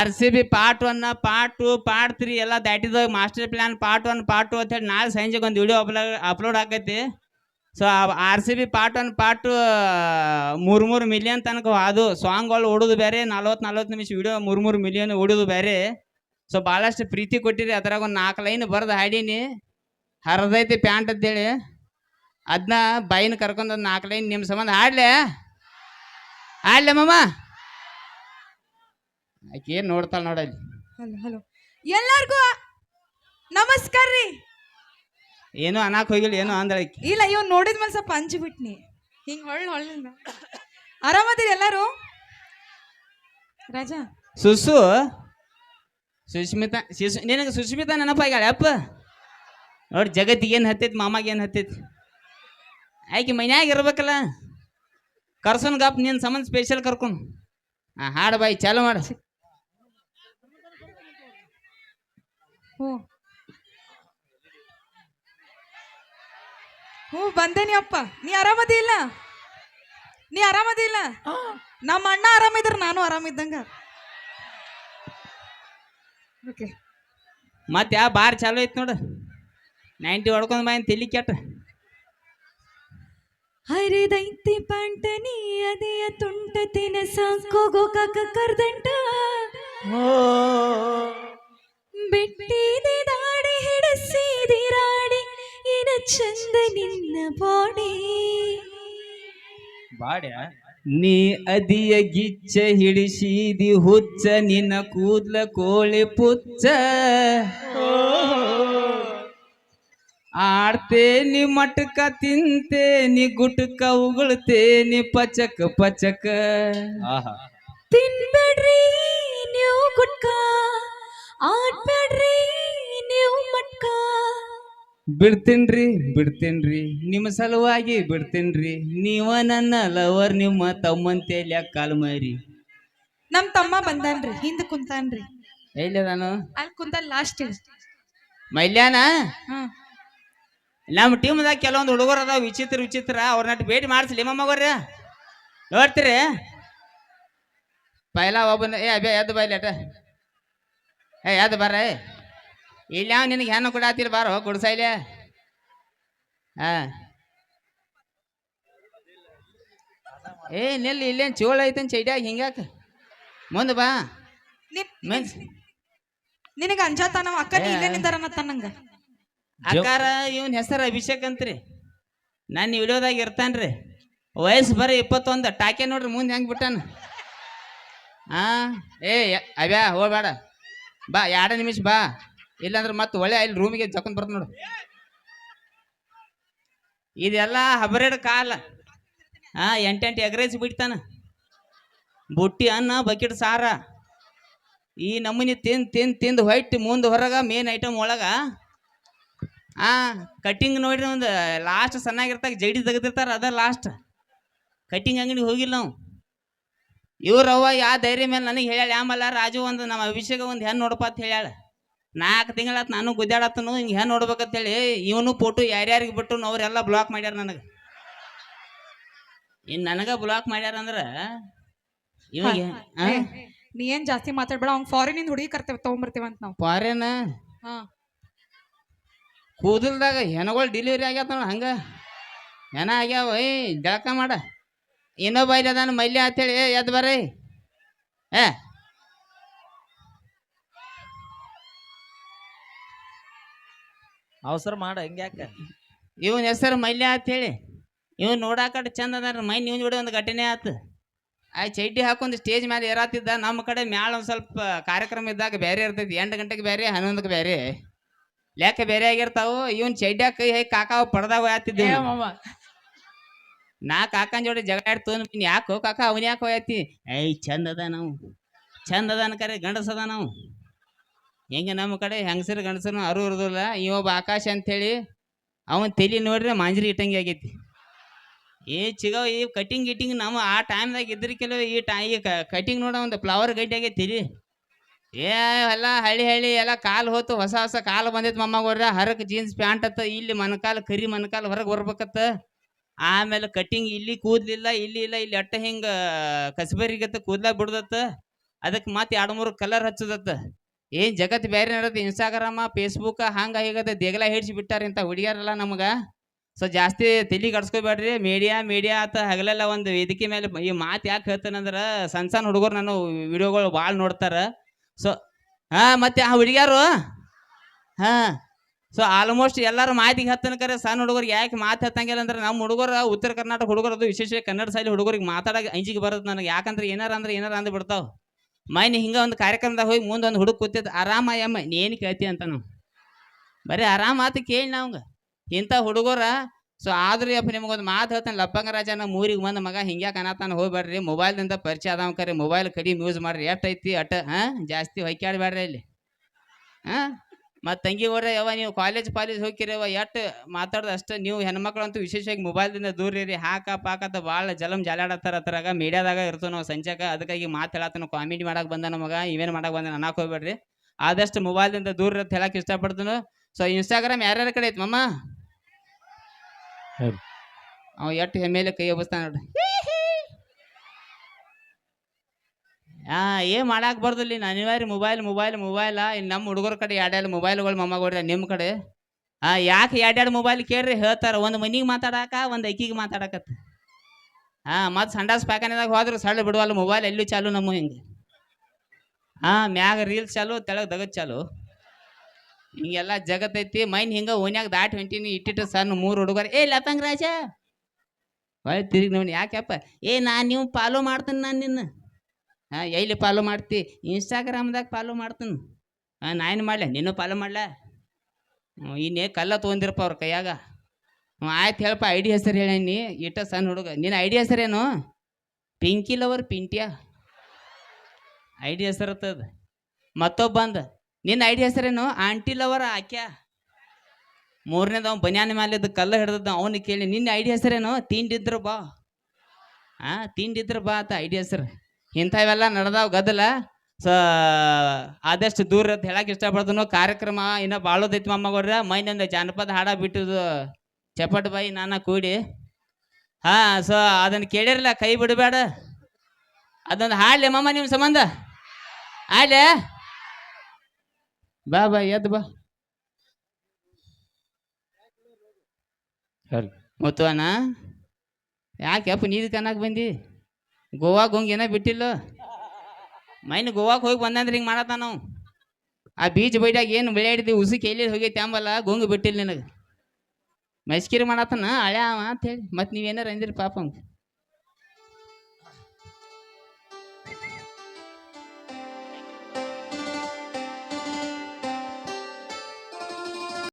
R C B part one part two part three ಎಲ್ಲ ದಾಟಿದ master plan part one part two ಅಂತೇಳಿ ನಾಳೆ ಸಂಜೆಗೆ ಒಂದು ವಿಡಿಯೋ ಅಪ್ಲೋಡ್ ಅಪ್ಲೋಡ್ ಆಕೈತಿ so R C B part one part two ಮೂರು ಮೂರು ಮಿಲಿಯನ್ ತನಕ ಅದು ಸಾಂಗ್ಗಳು ಓಡೋದು ಬೇರೆ, ನಲ್ವತ್ತು ನಲ್ವತ್ತು ನಿಮಿಷ ವಿಡಿಯೋ ಮೂರು ಮೂರು ಮಿಲಿಯನ್ ಓಡೋದು ಬೇರೆ. ಸೊ ಭಾಳಷ್ಟು ಪ್ರೀತಿ ಕೊಟ್ಟಿರಿ, ಅದ್ರಾಗ ಒಂದು ನಾಲ್ಕು ಲೈನ್ ಬರ್ದು ಹಾಡೀನಿ. ಹರಿದೈತಿ ಪ್ಯಾಂಟ್ ಅಂತೇಳಿ. ಅದನ್ನ ಬಾಯಿನ ಕರ್ಕೊಂಡು ನಾಲ್ಕು ಲೈನ್ ನಿಮ್ಮ ಸಂಬಂಧ ಹಾಡ್ಲೆ? ಹಾಡ್ಲೆ ಮಮ್ಮ ಆಕೆ ಏನು ನೋಡ್ತಾಳೆ ನೋಡಲ್ಲಿ ಹಲೋ ಹಲೋ. ಎಲ್ಲಾರ್ಗೂ ನಮಸ್ಕಾರ ರೀ. ಏನೂ ಅನಾಕ್ ಹೋಗಿಲ್ಲ ಏನೋ ಅಂದ್ರೆ ಆಕಿ. ಇಲ್ಲ ಇವ್ ನೋಡಿದ್ಮೇಲೆ ಸ್ವಲ್ಪ ಅಂಜಿಬಿಟ್ನಿ. ಹಿಂಗ್ ಹೊಳ್ಳ ಹೊಳ್ಳ ಆರಾಮದಿರಿ ಎಲ್ಲರೂ? ರಾಜಾ? ಸುಸು. ಸುಶ್ಮಿತಾ ಶಿಶು ನಿನಗೆ ಸುಸ್ಮಿತಾ ನೆನಪಾಗ್ಯಾಳ ಅಪ್ಪ? ನೋಡಿ ಜಗತ್ತಿಗೆ ಏನು ಹತ್ತೈತಿ ಮಾಮಾಗೆ ಏನು ಹತ್ತೈತಿ. ಆಕೆ ಮನ್ಯಾಗ ಇರ್ಬೇಕಲ್ಲ. ಕರ್ಸನ್ ಗಪ್ ನಿನ್ನ ಸಂಬಂಧ ಸ್ಪೆಷಲ್ ಕರ್ಕೊಂಡು. ಹಾಂ ಹಾಡು ಬಾಯಿ ಚಾಲು ಮಾಡು. ಹ್ಞೂ. ಹ್ಞೂ ಬಂದೇನಿ ಅಪ್ಪ. ನೀ ಆರಾಮದಿ ಇಲ್ಲ? ನೀ ಆರಾಮದಿ ಇಲ್ಲ? ನಮ್ಮ ಅಣ್ಣ ಆರಾಮಿದ್ರ ನಾನು ಆರಾಮಿದ್ದಂಗ. ಓಕೆ. ಮತ್ತೆ ಯಾವ ಬಾರ್ ಚಾಲು ಐತ್ ನೋಡು. ನೈಂಟಿ ಹೊಡ್ಕೊಂಡ್ ಬಾಯ್ ತಿಲಿ ಕೆಟ್ಟ. ಹರಿದೈತಿ ಪಂಟನಿ ಅದೇ ತುಂಟತಿನ ಸಾಕೋಗೋ ಕಾಕ ಕರ್ದಂಟ. ಬಿಟ್ಟಿದೆ ಬಾಡಿ. ಬಾಡ್ಯ? ನೀ ಅದಿಯ ಗಿಚ್ಚ ಹಿಡಿಸಿದಿ ಹುಚ್ಚ ನಿನ್ನ ಕೂದ್ಲ ಕೋಳಿ ಪುಚ್ಚ. ಆಡ್ತೇನಿ ಮಟಕ ತಿಂತೇನಿ ಗುಟ್ಕ ಉಗುಳ್ತೇನಿ ಪಚಕ ಪಚಕ. ತಿನ್ಬೇಡ್ರಿ ನೀವು ಗುಟ್ಕ. ಬಿಡ್ತೇನ್ರಿ ಬಿಡ್ತೀನ್ರಿ. ನಿಮ್ಮ ಸಲುವಾಗಿ ಬಿಡ್ತೀನ್ರಿ. ನೀವ ನನ್ನ ಲವರ್ ನಿಮ್ಮ ತಮ್ಮಂತೇಲಿ ಕಾಲ್ ಮಾರಿ ನಮ್ ತಮ್ಮ ಬಂದಾನ್ರಿ ಹಿಂದ್ ಕುಂತಾನ್ರಿ. ಎಲ್ಲಿ ನಾನು ಅಲ್ಲಿ ಕುಂತ ಲಾಸ್ಟ್ ಮೈಲ್ಯಾನ? ನಮ್ಮ ಟೀಮ್ದಾಗ ಕೆಲವೊಂದು ಹುಡುಗರು ಅದಾವ ವಿಚಿತ್ರ ವಿಚಿತ್ರ. ಅವ್ರನ್ನ ಭೇಟಿ ಮಾಡಿಸ್ಲಿ ಮಮ್ಮಗೋರ್ರ ನೋಡ್ತೀರಿ? ಪೈಲ ಒಬ್ಬನ ಏ ಅಭ್ಯ ಎದ್ದು ಬೈಲಿ ಅಟ. ಏ ಎದ್ದು ಬರ್ರ. ಇಲ್ಲಿ ನಿನಗೆ ಹೆಣ್ಣು ಕೊಡಾತಿರ್ ಬಾರೋ ಕುಡ್ಸೈಲೆ ಹಾ. ಏ ನಿಲ್ಲಿ ಇಲ್ಲೇನು ಚೋಳ ಐತನ್ ಚೈಡ್ಯಾಗ ಹಿಂಗಾಕ ಮುಂದೆ ಬಾ. ಮೆನ್ಸ್ ನಿನಗ ನಮ್ಮ ಅಕ್ಕ ಇಲ್ಲೇ ನಿಂತಾರ ಅಕ್ಕಾರ ಇವನ್ ಹೆಸರು ಅಭಿಷೇಕ್ ಅಂತ್ರಿ. ನಾನು ವಿಡಿಯೋದಾಗ ಇರ್ತಾನ್ರಿ. ವಯಸ್ಸು ಬರೀ ಇಪ್ಪತ್ತೊಂದು ಟಾಕೆ ನೋಡ್ರಿ ಮುಂದೆ ಹೆಂಗೆ ಬಿಟ್ಟಾನ. ಹಾ. ಏ ಅಬ್ಯಾ ಹೋಗ್ಬೇಡ. ಬಾ ಎರಡು ನಿಮಿಷ ಬಾ. ಇಲ್ಲಾಂದ್ರೆ ಮತ್ತೆ ಒಳ್ಳೆ ಇಲ್ಲಿ ರೂಮಿಗೆ ಜಕೊಂಡ್ ಬರ್ತ ನೋಡು. ಇದೆಲ್ಲ ಹಬರೇಡ್ ಕಾಲ. ಹಾ, ಎಂಟೆಂಟು ಎಗ್ರೇಜ್ ಬಿಡ್ತಾನ. ಬುಟ್ಟಿ, ಅನ್ನ, ಬಕೆಟ್, ಸಾರ. ಈ ನಮೂನಿ ತಿಂದು ತಿಂದು ತಿಂದು ಹೊಯ್ಟ್ ಮುಂದೆ ಹೊರಗ ಮೇನ್ ಐಟಮ್ ಒಳಗ, ಆ ಕಟಿಂಗ್ ನೋಡ್ರಿ ಒಂದು ಲಾಸ್ಟ್ ಸಣ್ಣಾಗಿರ್ತಾಗ ಜಡಿ ತೆಗೆದಿರ್ತಾರ, ಅದ ಲಾಸ್ಟ್ ಕಟಿಂಗ್ ಅಂಗಡಿ ಹೋಗಿಲ್ಲ ನಾವು. ಇವ್ರವ್ವ ಯಾ ಧೈರ್ಯ ಮೇಲೆ ನನಗೆ ಹೇಳ್ಯಾಳ ಆಮೇಲೆ ರಾಜು ಒಂದು ನಮ್ಮ ಅಭಿಷೇಕ ಒಂದು ಹೆಣ್ಣು ನೋಡಪ್ಪ ಅಂತ ಹೇಳ್ಯಾಳ. ನಾಲ್ಕು ತಿಂಗಳಾತ್ ನಾನು ಗುದ್ದಾಡತ್ತನು ಹಿಂಗೆ ಹೆಣ್ಣು ನೋಡ್ಬೇಕಂತೇಳಿ ಇವನು ಫೋಟೋ ಯಾರ್ಯಾರಿಗೆ ಬಿಟ್ಟು ಅವರೆಲ್ಲ ಬ್ಲಾಕ್ ಮಾಡ್ಯಾರ ನನಗೆ. ಇನ್ನು ನನಗೆ ಬ್ಲಾಕ್ ಮಾಡ್ಯಾರ ಅಂದ್ರೆ ಇವಾಗ ನೀ ಏನ್ ಜಾಸ್ತಿ ಮಾತಾಡ್ಬೇಡ ಅವ್ನ್ ಫಾರಿನ್ ಇಂದ ಹುಡುಗಿ ಕರ್ತೇವೆ ತಗೊಂಬರ್ತೇವೆ ಅಂತ ನಾವು. ಫಾರಿನ್ ಹಾ. ಕೂದಲ್ದಾಗ ಹೆಣಗಳು ಡೆಲಿವರಿ ಆಗ್ಯಾವ ನೋಡ ಹಂಗ. ಹೆಣ ಆಗ್ಯಾವ ಏ ಜಳಕ ಮಾಡ. ಇನ್ನೊಬ್ಬ ಅದಾನ ಮಲ್ಯ ಅಂತೇಳಿ ಎದ್ ಎದ್ದು ಬರ್ರಿ. ಏ ಅವಸರ ಮಾಡ ಹಿಂಗ್ಯಾಕ ಇವನ್ ಹೆಸರು ಮಲ್ಯ ಹೇಳಿ. ಇವ್ನು ನೋಡಾಕಟ್ ಚಂದ ಅದಾರ ಮೈ ನೀವು ನೋಡಿ ಒಂದು ಘಟನೆ ಆತು. ಆ ಚಡ್ಡಿ ಹಾಕೊಂಡು ಸ್ಟೇಜ್ ಮೇಲೆ ಏರಾತಿದ್ದ ನಮ್ಮ ಕಡೆ ಮ್ಯಾಲ ಒಂದು ಸ್ವಲ್ಪ ಕಾರ್ಯಕ್ರಮ ಇದ್ದಾಗ ಬೇರೆ ಇರ್ತೈತಿ ಎಂಟು ಗಂಟೆಗೆ ಬೇರೆ ಹನ್ನೊಂದಕ್ಕೆ ಬೇರೆ ಲೆಕ್ಕ ಬೇರೆ ಆಗಿರ್ತಾವು ಇವನ್ ಚಡ್ಡ್ಯಾಗ ಕೈ ಹೈ ಕಾಕಾವ ಪಡ್ದಾಗ ಹೋಯತ್ತಿದ್ದೆ ನಾ ಕಾಕನ ಜೋಡಿ ಜಗಳ ಆಡ್ತು ನೀನ್ ಯಾಕೋ ಕಾಕ ಅವನ್ ಯಾಕೆ ಹೋಯತ್ತಿ ಐ ಚಂದ ಅದ ನಾವು ಚಂದ ಅದ ಅನ್ಕರೆ ಗಂಡಸದ ನಾವು ಹೆಂಗೆ ನಮ್ಮ ಕಡೆ ಹೆಂಗಸರು ಗಂಡಸರು ಅರು ಇರೋದಿಲ್ಲ ಇವೊಬ್ಬ ಆಕಾಶ ಅಂಥೇಳಿ, ಅವನ ತೆಲಿ ನೋಡ್ರಿ ಮಾಂಜರಿ ಇಟ್ಟಂಗೆ ಆಗೈತಿ. ಏ ಚಿಗವ ಈ ಕಟಿಂಗ್ ಗಿಟಿಂಗ್ ನಮ್ಮ ಆ ಟೈಮ್ದಾಗ ಇದ್ರ ಕೆಲವು ಈ ಟೈ, ಈ ಕಟಿಂಗ್ ನೋಡೋ ಒಂದು ಫ್ಲವರ್ ಗಡ್ಡಿ ಆಗೈತಿ ತೆಲಿ ಏ ಎಲ್ಲ ಹಳ್ಳಿ ಹಳ್ಳಿ ಎಲ್ಲ ಕಾಲು ಹೋತು, ಹೊಸ ಹೊಸ ಕಾಲು ಬಂದೈತಿ ಮೊಮ್ಮಗೋರ್ರ ಹರಕ್ ಜೀನ್ಸ್ ಪ್ಯಾಂಟ್ ಅತ್ತ, ಇಲ್ಲಿ ಮನಕಾಲ, ಕರಿ ಮನಕಾಲ ಹೊರಗೆ ಬರ್ಬೇಕತ್ತ. ಆಮೇಲೆ ಕಟಿಂಗ್ ಇಲ್ಲಿ ಕೂದಲಿಲ್ಲ, ಇಲ್ಲಿ ಇಲ್ಲ, ಇಲ್ಲಿ ಅಟ್ಟ ಹಿಂಗೆ ಕಸಬರಿಗತ್ತ ಕೂದಲ ಬಿಡ್ದತ್ತ. ಅದಕ್ಕೆ ಮತ್ತೆ ಎರಡು ಮೂರು ಕಲರ್ ಹಚ್ಚದತ್ತ. ಏನ್ ಜಗತ್ ಬೇರೆ ನಡೋದು ಇನ್ಸ್ಟಾಗ್ರಾಮ ಫೇಸ್ಬುಕ್ ಹಂಗ ಹೀಗದ ದೇಗಲ ಹಿಡ್ಸಿ ಬಿಟ್ಟಾರ ಇಂಥ ಹುಡುಗಿಯರಲ್ಲ ನಮಗ. ಸೊ ಜಾಸ್ತಿ ತಲೆ ಕಡ್ಸ್ಕೊಬೇಡ್ರಿ ಮೀಡಿಯಾ ಮೀಡಿಯಾ ಆತ ಹಗಲೆಲ್ಲ ಒಂದು ವೇದಿಕೆ ಮೇಲೆ ಈ ಮಾತು ಯಾಕೆ ಹೇಳ್ತಾನಂದ್ರ ಸಣ್ಣ ಸಣ್ಣ ಹುಡುಗರು ನಾನು ವಿಡಿಯೋಗಳು ಭಾಳ ನೋಡ್ತಾರ. ಸೊ ಹಾ, ಮತ್ತೆ ಆ ಹುಡುಗಿಯಾರು? ಹಾ. ಸೊ ಆಲ್ಮೋಸ್ಟ್ ಎಲ್ಲರೂ ಮಾತಿಗೆ ಹತ್ತನ ಕರೆ ಸಣ್ಣ ಹುಡುಗರಿಗೆ ಯಾಕೆ ಮಾತು ಹತ್ತಂಗಿಲ್ಲ ಅಂದ್ರೆ ನಮ್ಮ ಹುಡುಗರು, ಉತ್ತರ ಕರ್ನಾಟಕ ಹುಡುಗರು ಅದು ವಿಶೇಷ ಕನ್ನಡ ಶೈಲಿ ಹುಡುಗರಿಗೆ ಮಾತಾಡಕ್ಕೆ ಅಂಜಿಗೆ ಬರುತ್ತೆ ನನಗೆ. ಯಾಕಂದ್ರೆ ಏನಾರ ಅಂದ್ರೆ ಏನಾರ ಅಂದು ಬಿಡ್ತಾವ. ಮೈನ್ ಹಿಂಗೆ ಒಂದು ಕಾರ್ಯಕ್ರಮದಾಗ ಹೋಗಿ ಮುಂದೆ ಒಂದು ಹುಡುಗ ಕೂತಿದ್ದು, ಆರಾಮ ಯಮ್ಮ ಏನು ಕೇಳ್ತಿ ಅಂತ ನಾವು ಬರೀ ಆರಾಮ ಆತ ಕೇಳಿ ನಾವಂಗೆ ಇಂಥ ಹುಡುಗರ, ಸೊ ಆದ್ರೂ ಯಪ್ಪ ನಿಮಗೊಂದು ಮಾತು ಹೇಳ್ತಾನೆ, ಲಪ್ಪಂಗ ರಾಜನ ಮೂರಿಗೆ ಬಂದ ಮಗ ಹಿಂಗೆ ಅನ್ನತಾನ ಹೋಗ್ಬೇಡ್ರಿ ಮೊಬೈಲ್ನಿಂದ ಪರಿಚಯ ಅದಾವ ಕರೆ, ಮೊಬೈಲ್ ಕಡಿಮೆ ಯೂಸ್ ಮಾಡ್ರಿ ಎಷ್ಟೈತಿ ಅಟ, ಹಾಂ, ಜಾಸ್ತಿ ಹೊಯ್ಕಾಡ್ಬೇಡ್ರಿ ಇಲ್ಲಿ ಹಾಂ ಮತ್ತು ತಂಗಿ ಹೋದ್ರೆ ಯಾವ ನೀವು ಕಾಲೇಜ್ ಪಾಲೇಜ್ ಹೋಗಿರವ ಎಷ್ಟು ಮಾತಾಡ್ದ ಅಷ್ಟೇ. ನೀವು ಹೆಣ್ಮಕ್ಳಂತೂ ವಿಶೇಷವಾಗಿ ಮೊಬೈಲ್ದಿಂದ ದೂರ ಇರಿ. ಹಾಕ ಪಾಕತ್ತ ಭಾಳ ಜಲಂ ಜಾಲಾಡತ್ತಾರ ಅದ್ರಾಗ. ಮೀಡಿಯಾದಾಗ ಇರ್ತವೆ ನಾವು ಸಂಚಾಕ ಅದಕ್ಕಾಗಿ ಮಾತು ಹೇಳತ್ತಾನ ಕಾಮಿಡಿ ಮಾಡಕ್ಕೆ ಬಂದ ಮಗ ಇವೇನು ಮಾಡಕ್ಕೆ ಬಂದ ಅನ್ನಕ್ಕೆ ಹೋಗ್ಬೇಡ್ರಿ. ಆದಷ್ಟು ಮೊಬೈಲ್ದಿಂದ ದೂರ ಇರತ್ತೆ ಹೇಳಕ್ಕೆ ಇಷ್ಟಪಡ್ತೀನಿ. ಸೊ ಇನ್ಸ್ಟಾಗ್ರಾಮ್ ಯಾರ್ಯಾರ ಕಡೆ ಐತೆ ಮಮ್ಮ. ಅವ ಎಷ್ಟು ಹೆಮ್ಮೆಲೆ ಕೈ ಒಬ್ಬಸ್ತಾನ ನೋಡ್ರಿ. ಆ, ಏ ಮಾಡಾಕ್ ಬರ್ದಿಲ್ಲ ಅನಿವಾರ್ಯ ಮೊಬೈಲ್ ಮೊಬೈಲ್ ಮೊಬೈಲ ಇನ್ನು ನಮ್ಮ ಹುಡುಗರ ಕಡೆ ಎರಡೆರಡು ಮೊಬೈಲ್ಗಳು ಮೊಮ್ಮಗಳ್ರಿ ನಿಮ್ಮ ಕಡೆ. ಆ, ಯಾಕೆ ಎರಡೆರಡು ಮೊಬೈಲ್ ಕೇಳ್ರಿ ಹೇಳ್ತಾರ, ಒಂದು ಮನಿಗೆ ಮಾತಾಡಾಕ, ಒಂದು ಅಕ್ಕಿಗೆ ಮಾತಾಡಕತ್ತ. ಹಾ ಮತ್ತು ಸಂಡಾಸ್ ಪ್ಯಾಕನೆದಾಗ ಹೋದ್ರೆ ಸಳ್ಳ ಬಿಡುವಲ್ಲ ಮೊಬೈಲ್ ಎಲ್ಲೂ ಚಾಲು ನಮ್ಮ ಹಿಂಗೆ. ಹಾ ಮ್ಯಾಗ ರೀಲ್ಸ್ ಚಾಲು, ತೆಳಗ್ ದಗದ್ ಚಾಲು. ಹಿಂಗೆಲ್ಲ ಜಗತ್ತೈತಿ ಮೈನ್ ಹಿಂಗ ಓನ್ಯಾಗ ದಾಟ್ ಹೊಂಟೀನಿ, ಇಟ್ಟಿಟ್ಟು ಸಣ್ಣ ಮೂರು ಹುಡುಗರು, ಏ ಲತಂಗ್ ರಾಜ. ತಿರುಗಿ ನೋಡಿ ಯಾಕೆಪ್ಪ ಏ ನಾನು ನೀವು ಫಾಲೋ ಮಾಡ್ತೀನಿ ನಾನು ನಿನ್ನ. ಹಾಂ, ಎಲ್ಲಿ ಫಾಲೋ ಮಾಡ್ತಿ? ಇನ್ಸ್ಟಾಗ್ರಾಮ್ದಾಗ ಫಾಲೋ ಮಾಡ್ತೀನಿ. ಹಾಂ ನಾನು ಮಾಡಲೆ? ನೀನು ಫಾಲೋ ಮಾಡಲ? ಇನ್ನೇ ಕಲ್ಲ ತೊಗೊಂದಿರಪ್ಪ ಅವ್ರ ಕೈಯಾಗ. ಆಯ್ತು ಹೇಳಪ್ಪ, ಐಡಿ ಹೆಸರು ಹೇಳೀನಿ ಇಟ್ಟ ಸಣ್ಣ ಹುಡುಗ. ನಿನ್ನ ಐಡಿ ಹೆಸರೇನು ಪಿಂಕಿ ಲವರ್, ಪಿಂಟಿಯ? ಐಡಿ ಹೆಸರು ಇರ್ತದ ಮತ್ತೊಬ್ಬ ಬಂದ. ನಿನ್ನ ಐಡಿ ಹೆಸರೇನು ಆಂಟಿ ಲವರ್, ಆಕ್ಯಾ? ಮೂರನೇದ ಅವ್ನು ಬನ್ಯಾನ ಮ್ಯಾಲಿದ್ದು ಕಲ್ಲ ಹಿಡ್ದದ್ದು ಅವನಿಗೆ ಕೇಳಿ, ನಿನ್ನ ಐಡಿ ಹೆಸರೇನು ತಿಂಡಿದ್ರು ಬಾ. ಹಾಂ, ತಿಂಡಿದ್ರು ಬಾ ಅಂತ ಐಡಿ ಹೆಸರು. ಇಂಥವೆಲ್ಲ ನಡೆದಾವ ಗದ್ದಲ. ಸ ಆದಷ್ಟು ದೂರ ಅಂತ ಹೇಳಕ್ಕೆ ಇಷ್ಟಪಡ್ತನು ಕಾರ್ಯಕ್ರಮ ಇನ್ನೂ ಬಾಳೋದೈತಿ ಮಮ್ಮಗೌರ ಮೈನಿಂದ ಜಾನಪದ ಹಾಡ ಬಿಟ್ಟಿದ್ದು ಚಪಟ್ ಬಾಯಿ ನಾನ ಕೂಡಿ. ಹಾ ಸೊ ಅದನ್ನು ಕೇಳಿರಲ್ಲ ಕೈ ಬಿಡಬೇಡ. ಅದೊಂದು ಹಾಡ್ಲಿ ಮಮ್ಮ ನಿಮ್ಮ ಸಂಬಂಧ. ಹಾಡ್ಲೆ? ಬಾ ಬಾ ಎದ್ದು ಬಾ. ಮುತ್ತುವನ ಯಾಕೆ ಅಪ್ಪ ಕನ್ನಕ್ಕೆ ಬಂದಿ? ಗೋವಾಗೆ ಹೋಗಿ ಬಿಟ್ಟಿಲ್ಲ. ಮೈನ್ ಗೋವಾಗ ಹೋಗಿ ಬಂದಂದ್ರೆ ಹಿಂಗೆ ಮಾಡತ್ತ ನಾವು ಆ ಬೀಚ್ ಬೈಡ್ಯಾಗ ಏನು ಬೆಳೆಯಾಡಿದ್ವಿ ಉಸಿ ಕೇಳಿದ ಹೋಗೈತಿ ಅಂಬಲ್ಲ, ಗೊಂಗು ಬಿಟ್ಟಿಲ್ಲ ನಿನಗೆ. ಮೆಸ್ಕಿರಿ ಮಾಡತ್ತನ? ಅಳ್ಯಾವ ಅವ ಅಂತ ಹೇಳಿ. ಮತ್ತೆ ನೀವೇನಾರು ಅಂದಿರಿ ಪಾಪ.